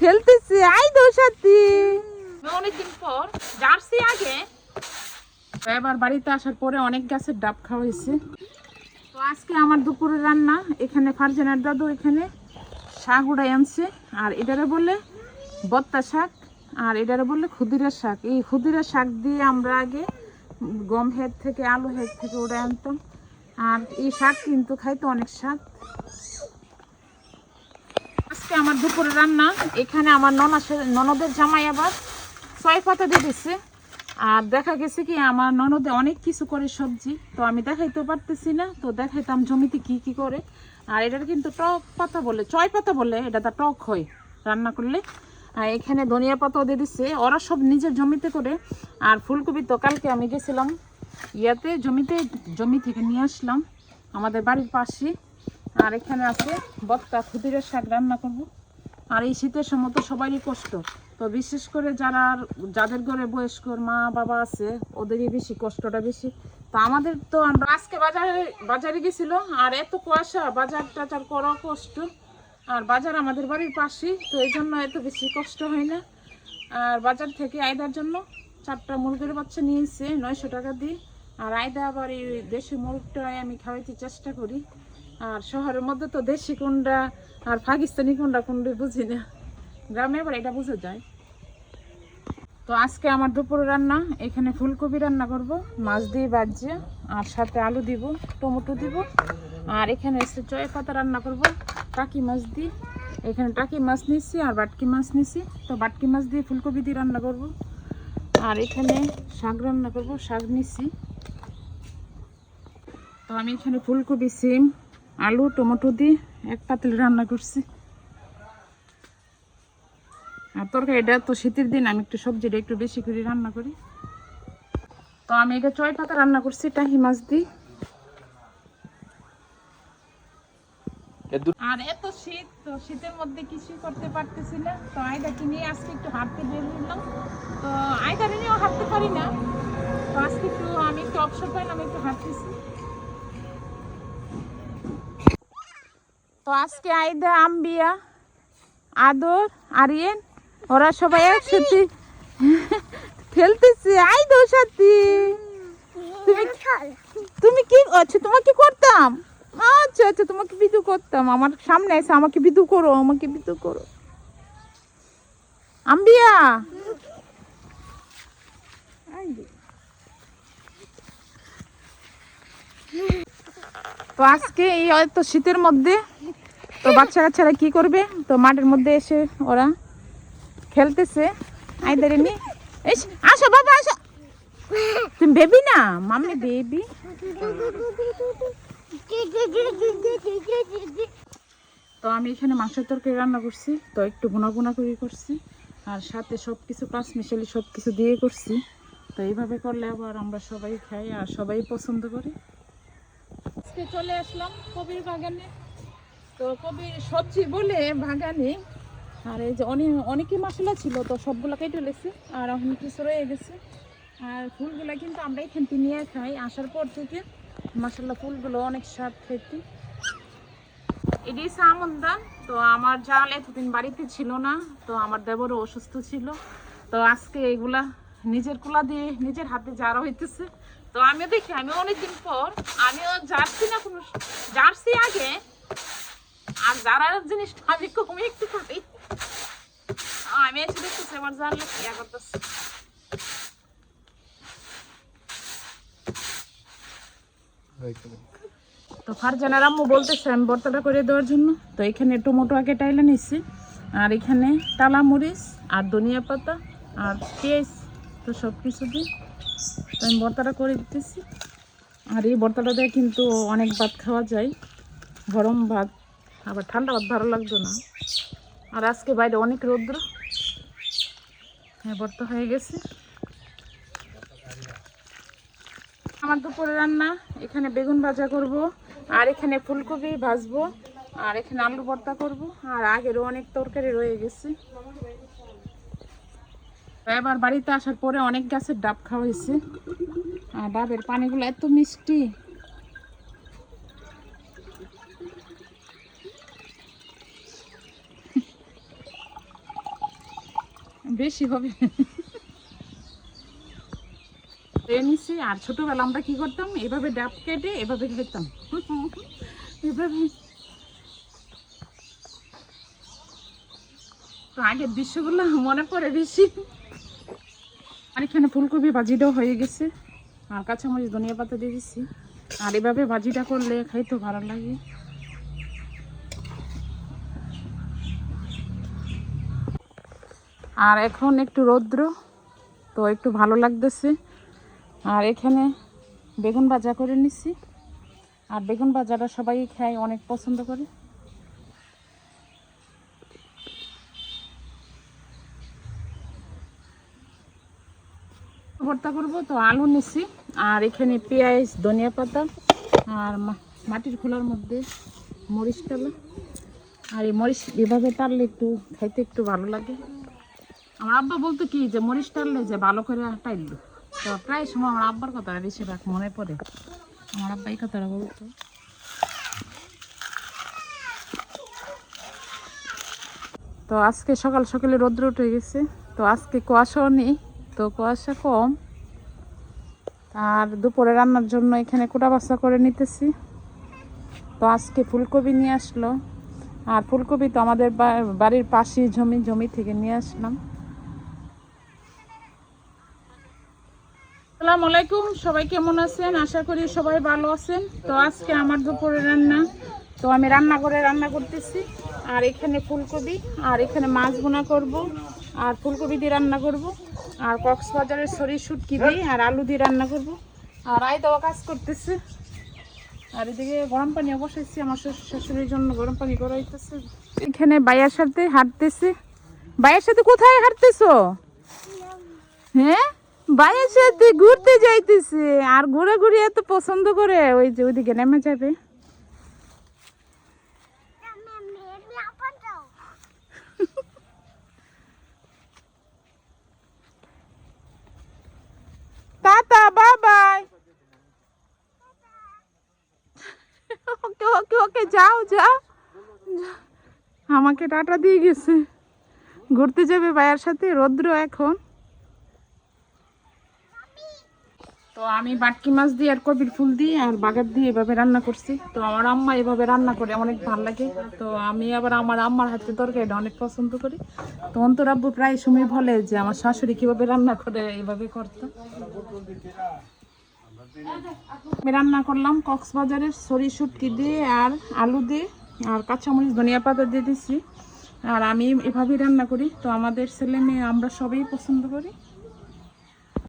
খেলতেছে আই তো সাথী অনেকদিন পর জার্সি আগে। এবার বাড়িতে আসার পরে অনেক গাছের ডাব খাওয়া হয়েছে। তো আজকে আমার দুপুরে রান্না এখানে ফারজানার দাদু এখানে শাক উড়াই আনছে আর এটারে বলে বত্তা শাক আর এটারে বলে ক্ষুদিরের শাক। এই ক্ষুদিরের শাক দিয়ে আমরা আগে গম হেড থেকে আলু হেড থেকে উড়ে আনতাম। আর এই শাক কিন্তু খাইতে অনেক স্বাদ। আজকে আমার দুপুরে রান্না। এখানে আমার ননাসের, ননদের জামাই আবার ছয় পাতা দিয়ে দিচ্ছে আর দেখা গেছে কি, আমার ননদে অনেক কিছু করে সবজি, তো আমি দেখাইতে পারতেছি না। তো দেখাইতাম জমিতে কি কি করে। আর এটার কিন্তু টক পাতা বলে, ছয় পাতা বলে এটা তা টক হয় রান্না করলে। আর এখানে ধনিয়া পাতাও দিয়ে দিচ্ছে ওরা সব নিজের জমিতে করে। আর ফুলকপি তো কালকে আমি গেছিলাম, ইয়াতে জমিতে, জমি থেকে নিয়ে আসলাম। আমাদের বাড়ির পাশে। আর এখানে আছে বত্তা খুদিরের শাক রান্না করব। আর এই শীতের সময় তো সবারই কষ্ট। তো বিশেষ করে যারা যাদের ঘরে বয়স্ক, মা বাবা আছে, ওদেরই বেশি কষ্টটা বেশি। তো আমাদের তো আমরা আজকে বাজারে বাজারে গেছিল, আর এত কুয়াশা, বাজার টাজার করা কষ্ট। আর বাজার আমাদের বাড়ির পাশে তো এই জন্য এত বেশি কষ্ট হয় না। আর বাজার থেকে আয়দার জন্য চারটা মুরগির বাচ্চা নিয়েছে নয়শো টাকা দিয়ে আর আয়দা আবার এই দেশি মুরগটাই আমি খাওয়াইতে চেষ্টা করি। আর শহরের মধ্যে তো দেশি কুন্ডা আর পাকিস্তানি কুন্ডা কুন্ডি বুঝি না। গ্রামে আবার এটা বুঝে যায়। তো আজকে আমার দুপুর রান্না, এখানে ফুলকপি রান্না করব, মাছ দিয়ে বাজিয়ে আর সাথে আলু দিব, টমেটো দিব, আর এখানে এসে চয়ে পাতা রান্না করব, টাকি মাছ দিয়ে। এখানে টাকি মাছ নিচ্ছি আর বাটকি মাছ নিচ্ছি তো বাটকি মাছ দিয়ে ফুলকপি দিয়ে রান্না করব। আর এখানে শাক রান্না করব, শাক নিচ্ছি তো আমি এখানে ফুলকপি, সিম আলু টমেটো দিয়ে এক পাতিল রান্না করছি। আর তরকারিটা তো শীতের দিন আমি একটু সবজিটা একটু বেশি করে রান্না করি। তো আমি এটা চয় পাতা রান্না করছি টাহি মাছ দিয়ে। আর এত শীত তো শীতের মধ্যে কিছুই করতে পারতেছি না। তো আয়দাকে নিয়ে আজকে একটু হাঁটতে বের হলাম তো আয়দারে নিয়েও হাঁটতে পারি না। তো আজকে একটু আমি একটু অবসর পাইলাম একটু হাঁটতেছি। তো আজকে আয়দা আম্বিয়া, আদর, আরিয়েন, ওরা সবাই একসাথে খেলতেছে। আইদো সাথে, তুমি তুমি কি আচ্ছা তোমাকে করতাম? আচ্ছা আচ্ছা তোমাকে বিদু করতাম। আমার সামনে এসে আমাকে বিদু করো, আমাকে বিদু করো। আম্বিয়া! আইদো। তো আজকে এই হয়তো শীতের মধ্যে তো বাচ্চা কাচ্চারা কি করবে? তো মাঠের মধ্যে এসে ওরা খেলতেছে। আইদারে নি আসো বাবা, আসো। তুমি বেবি না? Mummy baby. তো আমি এখানে মাংসের তরকারি রান্না করছি। তো একটু গুনা গুনা করে করছি। আর সাথে সব কিছু পাঁচ মিশালি সব কিছু দিয়ে করছি। তো এইভাবে করলে আবার আমরা সবাই খাই আর সবাই পছন্দ করি। আজকে চলে আসলাম, কবির বাগানে। তো কবির সবজি বলে বাগানে। আর এই যে অনেক অনেকই মশলা ছিল তো সবগুলো কেটে লেছে আর এখন কিছু রয়ে গেছে। আর ফুলগুলো কিন্তু আমরা এখান থেকে নিয়ে খাই। আসার পর থেকে মশলা ফুলগুলো অনেক স্বাদ খেতে। এটি সামন্দা তো আমার জাল এতদিন বাড়িতে ছিল না, তো আমার দেবরও অসুস্থ ছিল। তো আজকে এগুলা নিজের কুলা দিয়ে নিজের হাতে জারা হইতেছে। তো আমিও দেখি আমি অনেকদিন পর, আমিও জার্সি না কোনো জার্সি আগে, আর জারার জিনিসটা আমি কমই একটু করি। আমি এসে দেখতেছি আমার জানলে ইয়া করতেছে। তো ফারজানার আম্মু বলতেছে, আমি ভর্তাটা করে দেওয়ার জন্য। তো এখানে টমেটো আগে টাইলে নিচ্ছি আর এখানে টালা মরিচ, আর ধনিয়া পাতা, আর পেঁয়াজ। তো সব কিছু দিই। তো আমি ভর্তাটা করে দিতেছি। আর এই ভর্তাটা দিয়ে কিন্তু অনেক ভাত খাওয়া যায়। গরম ভাত। আবার ঠান্ডা ভাত ভালো লাগতো না। আর আজকে বাইরে অনেক রৌদ্র। হ্যাঁ ভর্তা হয়ে গেছে। আমার দুপুরে রান্না। এখানে বেগুন ভাজা করব। আর এখানে ফুলকপি ভাজবো। আর এখানে আলু ভর্তা করব। আর আগেরও অনেক তরকারি রয়ে গেছে। এবার বাড়িতে আসার পরে অনেক গাছের ডাব খাওয়া হয়েছে। আর ডাবের পানিগুলো এত মিষ্টি। বেশি হবে। নিছি, আর ছোটবেলা আমরা কি করতাম? এভাবে ডাব কেটে এভাবে খেতাম এভাবে। আগের দৃশ্যগুলো মনে পড়ে বেশি। আর এখানে ফুলকপি ভাজিটাও হয়ে গেছে। আর কাঁচামরিচ, ধনিয়া পাতা দিয়ে দিচ্ছি আর এভাবে ভাজিটা করলে খাইতে ভালো লাগে। আর এখন একটু রৌদ্র, তো একটু ভালো লাগতেছে। আর এখানে বেগুন ভাজা করে নিচ্ছি আর বেগুন ভাজাটা সবাই খায়, অনেক পছন্দ করে। ভর্তা করব, তো আলু নিচ্ছি আর এখানে পেঁয়াজ, ধনিয়া পাতা, আর মাটির খোলার মধ্যে মরিচ টালা আর এই মরিচ এভাবে টাললে একটু খাইতে একটু ভালো লাগে। আমার আব্বা বলতো কি, যে মরিচ টাললে যে ভালো করে টাইল তো প্রায় সময় আমার আব্বার কথা বেশিরভাগ মনে পড়ে। আমার আব্বা এই কথাটা বলতো। তো আজকে সকাল সকালে রোদ্র উঠে গেছে। তো আজকে কুয়াশাও নেই। তো কুয়াশা কম। আর দুপুরে রান্নার জন্য এখানে কোটা বাসা করে নিতেছি। তো আজকে ফুলকপি নিয়ে আসলো। আর ফুলকপি তো আমাদের বাড়ির পাশেই জমি জমি থেকে নিয়ে আসলাম। আসসালামু আলাইকুম, সবাই কেমন আছেন? আশা করি সবাই ভালো আছেন। তো আজকে আমার দুপুরে রান্না। তো আমি রান্না করে রান্না করতেছি। আর এখানে ফুলকপি, আর এখানে মাছ বোনা করব। আর ফুলকপি দিয়ে রান্না করব। আর কক্সবাজারের সরিষ শুটকি দিয়ে আর আলু দিয়ে রান্না করব। আর আই দেওয়া কাজ করতেছে। আর এদিকে গরম পানি বসাইছি আমার শ্বশুর শাশুড়ির জন্য গরম পানি করাইতেছে। এখানে বাইয়ার সাথে হাঁটতেছে। বাইয়ের সাথে কোথায় হাঁটতেছো? হ্যাঁ? বাইয়ের সাথে ঘুরতে যাইতেছে। আর ঘুরে ঘুরে এত পছন্দ করে। ওই যে ওইদিকে নেমে যাবে। আমাকে টাটা দিয়ে গেছে। ঘুরতে যাবে ভাইয়ার সাথে, রৌদ্র এখন। তো আমি বাটকি মাছ দিয়ে আর কবির ফুল দিয়ে আর বাগার দিয়ে এভাবে রান্না করছি। তো আমার আম্মা এভাবে রান্না করে, অনেক ভালো লাগে। তো আমি আবার আমার আম্মার হাতে তরকারিটা অনেক পছন্দ করি। তো অন্তর আব্বু প্রায় সময় বলে যে, আমার শাশুড়ি কীভাবে রান্না করে, এভাবে করতো? আমি রান্না করলাম কক্সবাজারের সরি শুটকি দিয়ে আর আলু দিয়ে। আর কাঁচামরিচ ধনিয়া পাতা দিয়ে দিছি। আর আমি এভাবেই রান্না করি। তো আমাদের ছেলে মেয়ে, আমরা সবাই পছন্দ করি।